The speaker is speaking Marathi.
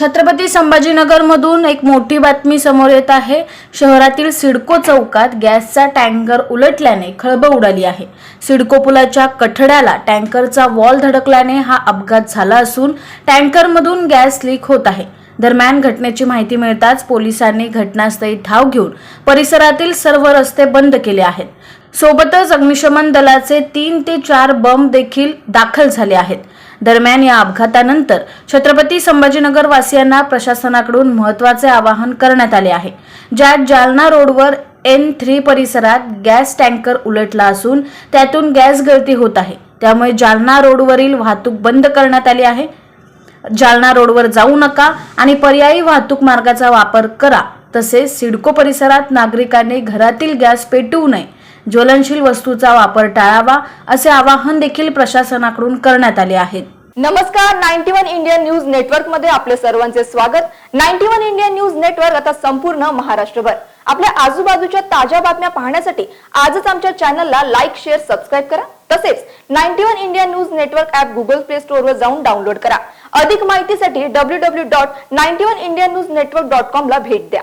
छत्रपती संभाजीनगरमधून एक मोठी बातमी समोर येत आहे. शहरातील सिडको चौकात गॅसचा टँकर उलटल्याने खळबळ उडाली आहे. सिडको पुलाच्या कठड्याला टँकरचा वॉल धडकल्याने हा अपघात झाला असून टँकरमधून गॅस लीक होत आहे. दरम्यान घटनेची माहिती मिळताच पोलिसांनी घटनास्थळी धाव घेऊन परिसरातील सर्व रस्ते बंद केले आहेत. सोबतच अग्निशमन दलाचे तीन ते चार बंब देखील दाखल झाले आहेत. दरम्यान या अपघातानंतर छत्रपती संभाजीनगर वासियांना प्रशासनाकडून महत्त्वाचे आवाहन करण्यात आले आहे. ज्यात जालना रोडवर एन थ्री परिसरात गॅस टँकर उलटला असून त्यातून गॅस गळती होत आहे. त्यामुळे जालना रोडवरील वाहतूक बंद करण्यात आली आहे. जालना रोडवर जाऊ नका आणि पर्यायी वाहतूक मार्गाचा वापर करा. तसेच सिडको परिसरात नागरिकांनी घरातील गॅस पेटवू नये. ज्वलनशील वस्तूचा वापर टाळावा असे आवाहन देखील प्रशासनाकडून करण्यात आले आहे. नमस्कार नाईन्टी वन इंडियन न्यूज नेटवर्कमध्ये आपले सर्वांचे स्वागत. Ninety one India news network आता संपूर्ण महाराष्ट्रभर. आपल्या आजूबाजूच्या ताज्या बातम्या पाहण्यासाठी आजच आमच्या चॅनलला लाईक शेअर सबस्क्राईब करा. तसेच ninety one India news network app Google play store वर जाऊन डाउनलोड करा. अधिक माहितीसाठी W W dot ninety one India news network dot com ला भेट द्या.